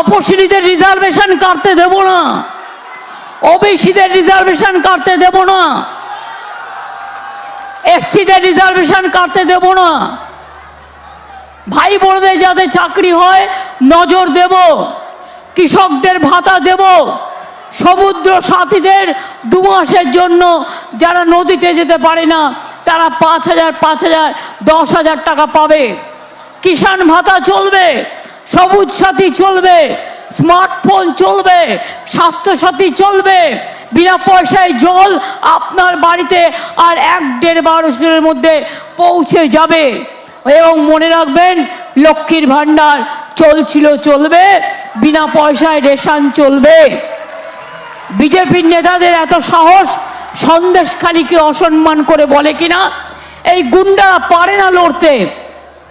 তপশিলীদের reservation কাটতে দেব না। ওবিসিদের reservation কাটতে দেব না। এসটিদের রিজার্ভেশন কাটতে দেব না। ভাই বোনদের যাতে চাকরি হয়, নজর দেব। কৃষকদের ভাতা দেব। সমুদ্র সাথীদের দু মাসের জন্য যারা নদীতে যেতে পারে না, তারা পাঁচ হাজার পাঁচ হাজার, দশ হাজার টাকা পাবে। কিষাণ ভাতা চলবে। সবুজ সাথী চলবে স্মার্টফোন চলবে স্বাস্থ্যসাথী চলবে, বিনা পয়সায় জল আপনার বাড়িতে আর এক দেড় বারোশোর মধ্যে পৌঁছে যাবে। এবং মনে রাখবেন, লক্ষ্মীর ভাণ্ডার চলছিল, চলবে, বিনা পয়সায় রেশন চলবে। বিজেপির নেতাদের এত সাহস, সন্দেশখালীকে অসম্মান করে বলে কিনা? এই গুন্ডা পারে না লড়তে।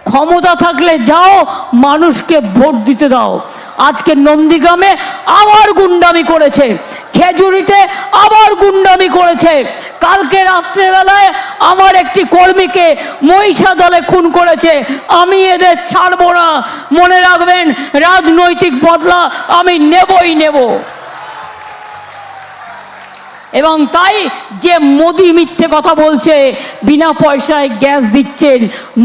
ক্ষমতা থাকলে যাও, মানুষকে ভোট দিতে দাও। আজকে নন্দীগ্রামে আবার গুন্ডামি করেছে। খেজুরিতে আবার গুন্ডামি করেছে। কালকে রাত্রেবেলায় আমার একটি কর্মীকে মহিষা দলে খুন করেছে। আমি এদের ছাড়বো না। মনে রাখবেন, রাজনৈতিক বদলা আমি নেবই নেব। এবং তাই যে মোদি মিথ্যে কথা বলছে, বিনা পয়সায় গ্যাস দিচ্ছেন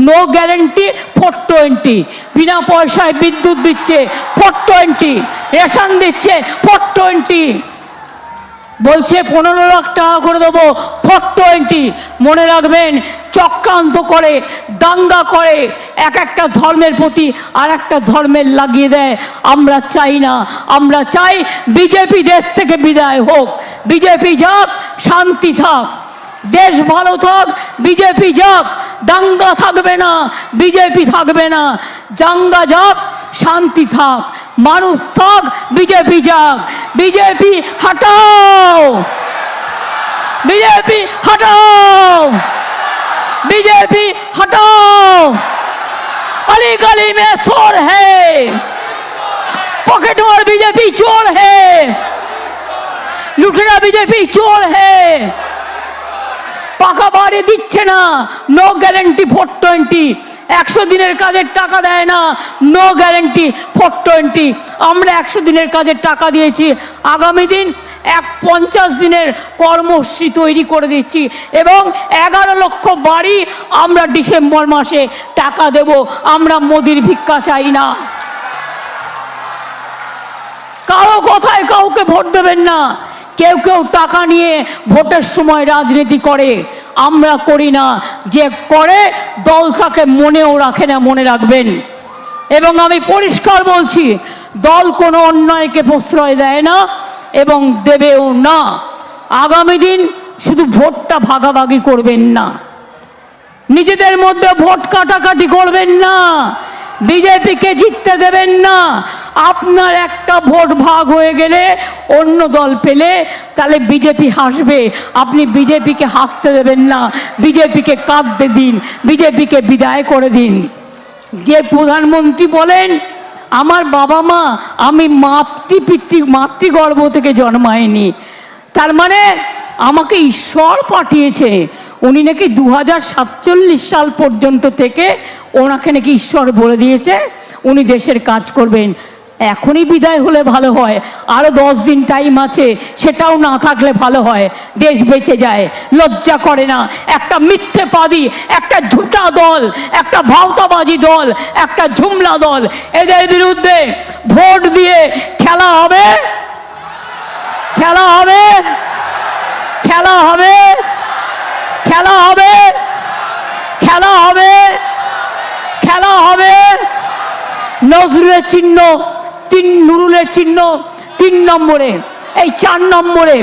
নো গ্যারেন্টি ফোর টোয়েন্টি বিনা পয়সায় বিদ্যুৎ দিচ্ছে ফোর টোয়েন্টি রেশন দিচ্ছে ফোর টোয়েন্টি বলছে পনেরো লাখ টাকা করে দেবো, ফোর টোয়েন্টি। মনে রাখবেন, চক্রান্ত করে, দাঙ্গা করে, এক একটা ধর্মের প্রতি আর একটা ধর্মের লাগিয়ে দেয়। আমরা চাই না, আমরা চাই বিজেপি দেশ থেকে বিদায় হোক। বিজেপি যাক, শান্তি থাক। দেশ ভালো থাক, বিজেপি যাক। দাঙ্গা থাকবে না, বিজেপি থাকবে না। দাঙ্গা যাক শান্তি থাক মানুষ থাক বিজেপি যাক বিজেপি হটাও বিজেপি হটাও बीजेपी हटाओ अली गली में शोर है पॉकेट मार बीजेपी चोर है लुटेरा बीजेपी चोर है পাকা বাড়ি দিচ্ছে না নো গ্যারেন্টি ফোর টোয়েন্টি একশো দিনের কাজের টাকা দেয় না। নো গ্যারেন্টি ফোর টোয়েন্টি আমরা একশো দিনের কাজের টাকা দিয়েছি। আগামী দিন এক পঞ্চাশ দিনের কর্মসূচি তৈরি করে দিচ্ছি এবং এগারো লক্ষ বাড়ি আমরা ডিসেম্বর মাসে টাকা দেব। আমরা মোদির ভিক্ষা চাই না। কারও কথায় কাউকে ভোট দেবেন না। কেউ কেউ টাকা নিয়ে ভোটের সময় রাজনীতি করে। আমরা করি না। যে করে, দল তাকে মনেও রাখে না, মনে রাখবেন। এবং আমি পরিষ্কার বলছি, দল কোনো অন্যায়কে প্রশ্রয় দেয় না এবং দেবেও না। আগামী দিন শুধু ভোটটা ভাগাভাগি করবেন না। নিজেদের মধ্যে ভোট কাটাকাটি করবেন না। বিজেপিকে জিততে দেবেন না। আপনার একটা ভোট ভাগ হয়ে গেলে অন্য দল পেলে তাহলে বিজেপি হাসবে। আপনি বিজেপিকে হাসতে দেবেন না। বিজেপিকে কাঁদতে দিন। বিজেপিকে বিদায় করে দিন। যে প্রধানমন্ত্রী বলেন, আমার বাবা মা, আমি মাতৃ পিতৃ মাতৃগর্ভ থেকে জন্মায়নি। তার মানে আমাকে ঈশ্বর পাঠিয়েছে। উনি নাকি দু হাজার সাতচল্লিশ সাল পর্যন্ত থেকে ওনাকে নাকি ঈশ্বর বলে দিয়েছে। উনি দেশের কাজ করবেন। এখনই বিদায় হলে ভালো হয়। আরও দশ দিন টাইম আছে, সেটাও না থাকলে ভালো হয়। দেশ বেঁচে যায়, লজ্জা করে না। একটা মিথ্যে পাদি, একটা ঝুটা দল, একটা ভাওতাবাজি দল, একটা ঝুমলা দল, এদের বিরুদ্ধে ভোট দিয়ে খেলা হবে? খেলা হবে? খেলা হবে? খেলা হবে? খেলা হবে? খেলা হবে? নজরুলের চিহ্ন তিন নুরুলের চিহ্ন, তিন নম্বরে, এই চার নম্বরে,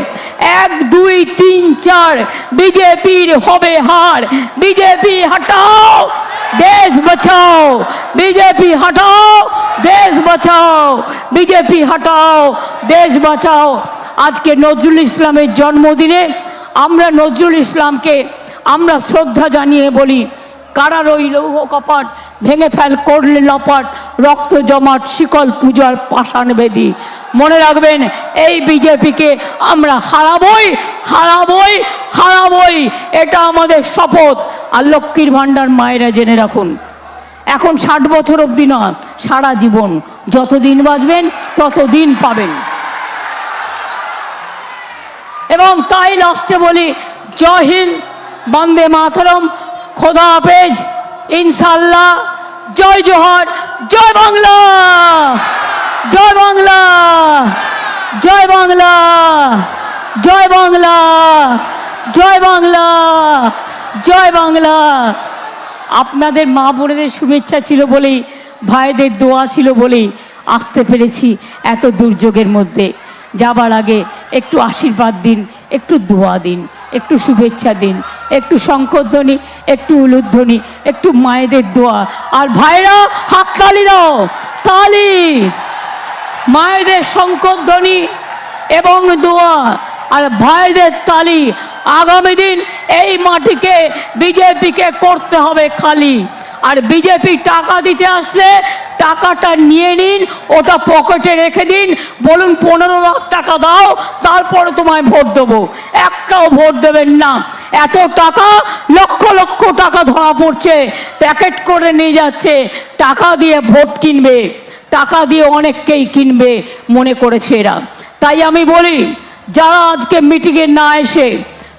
এক, দুই, তিন, চার, বিজেপির হবে হার। বিজেপি হটাও, দেশ বাঁচাও। বিজেপি হটাও, দেশ বাঁচাও। বিজেপি হটাও, দেশ বাঁচাও। আজকে নজরুল ইসলামের জন্মদিনে আমরা নজরুল ইসলামকে আমরা শ্রদ্ধা জানিয়ে বলি কারার ওই লৌহ কপাট? ভেঙে ফেল করলে লপাট, রক্ত জমাট, শিকল পূজার পাষাণ বেদি। মনে রাখবেন, এই বিজেপিকে আমরা হারাবই হারাবই হারাবই। এটা আমাদের শপথ। আর লক্ষ্মীর ভাণ্ডার মায়েরা জেনে রাখুন। এখন ষাট বছর অবধি না, সারা জীবন। যতদিন বাঁচবেন, ততদিন পাবেন। এবং তাই লাস্টে বলি, জয় হিন্দ, বন্দে মাতরম। খোদা হাফেজ ইনশাল্লাহ জয় জোহর, জয় বাংলা। জয় বাংলা। জয় বাংলা। জয় বাংলা। জয় বাংলা। জয় বাংলা। আপনাদের মা বোনেদের শুভেচ্ছা ছিল বলেই, ভাইদের দোয়া ছিল বলেই আসতে পেরেছি এত দুর্যোগের মধ্যে। যাবার আগে একটু আশীর্বাদ দিন, একটু দোয়া দিন, একটু শুভেচ্ছা দিন। একটু শঙ্করধ্বনি একটু উলুধ্বনি, একটু মায়েদের দোয়া। আর ভাইরা, হাত তালি দাও, তালি। মায়েদের শঙ্করধ্বনি এবং দোয়া আর ভাইদের তালি। আগামী দিন এই মাটিকে, বিজেপিকে করতে হবে খালি। আর বিজেপি টাকা দিতে আসলে টাকাটা নিয়ে নিন, ওটা পকেটে রেখে দিন, বলুন পনেরো লাখ টাকা দাও, তারপরে তোমায় ভোট দেবো। একটাও ভোট দেবেন না। এত টাকা, লক্ষ লক্ষ টাকা ধরা পড়ছে, প্যাকেট করে নিয়ে যাচ্ছে, টাকা দিয়ে ভোট কিনবে, টাকা দিয়ে অনেককেই কিনবে, মনে করেছে এরা। তাই আমি বলি, যারা আজকে মিটিংয়ে না এসে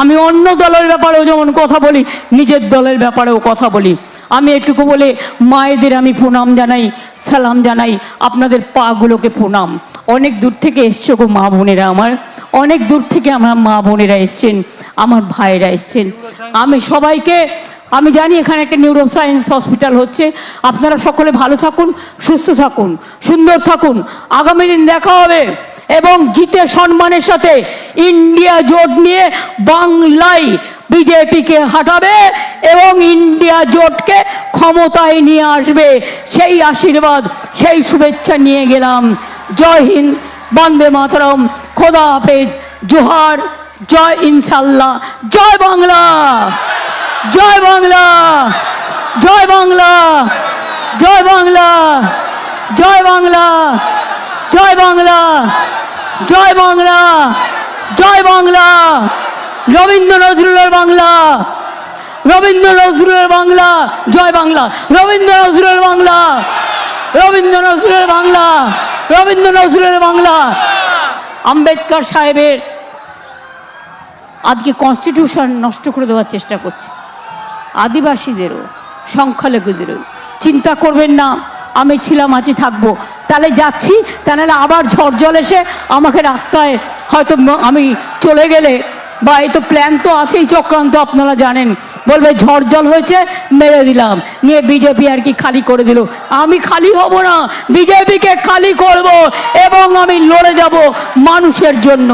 আমি অন্য দলের ব্যাপারেও যেমন কথা বলি, নিজের দলের ব্যাপারেও কথা বলি। আমি এটুকু বলে মায়েদের আমি প্রণাম জানাই, সালাম জানাই, আপনাদের পাগুলোকে প্রণাম। অনেক দূর থেকে এসছো গো মা বোনেরা আমার। অনেক দূর থেকে আমার মা বোনেরা এসছেন, আমার ভাইয়েরা এসছেন। আমি সবাইকে, আমি জানি এখানে একটা নিউরো সায়েন্স হসপিটাল হচ্ছে। আপনারা সকলে ভালো থাকুন, সুস্থ থাকুন, সুন্দর থাকুন। আগামী দিন দেখা হবে। এবং জিতে সম্মানের সাথে ইন্ডিয়া জোট নিয়ে বাংলায় বিজেপিকে হাঁটাবে এবং ইন্ডিয়া জোটকে ক্ষমতায় নিয়ে আসবে। সেই আশীর্বাদ, সেই শুভেচ্ছা নিয়ে গেলাম। জয় হিন্দ, বন্দে মাতরম, খোদা হাফেজ, জোহার, জয় ইনশাল্লাহ জয় বাংলা জয় বাংলা জয় বাংলা জয় বাংলা জয় বাংলা জয় বাংলা। জয় বাংলা জয় বাংলা। রবীন্দ্র নজরুলের বাংলা, রবীন্দ্র নজরুলের বাংলা, জয় বাংলা। রবীন্দ্র নজরুলের বাংলা, রবীন্দ্র নজরুলের বাংলা, রবীন্দ্র নজরুলের বাংলা। আম্বেদকর সাহেবের আজকে কনস্টিটিউশন নষ্ট করে দেওয়ার চেষ্টা করছে। আদিবাসীদেরও, সংখ্যালঘুদেরও। চিন্তা করবেন না, আমি ছিলাম আছি থাকব। তাহলে যাচ্ছি তাহলে আবার ঝড় জল এসে আমাকে রাস্তায় হয়তো আমি চলে গেলে, বা এই তো প্ল্যান তো আছেই চক্রান্ত, আপনারা জানেন। বলবে ঝড় জল হয়েছে, মেরে দিলাম। নিয়ে বিজেপি আর কি খালি করে দিল। আমি খালি হব না বিজেপিকে খালি করব এবং আমি লড়ে যাব মানুষের জন্য।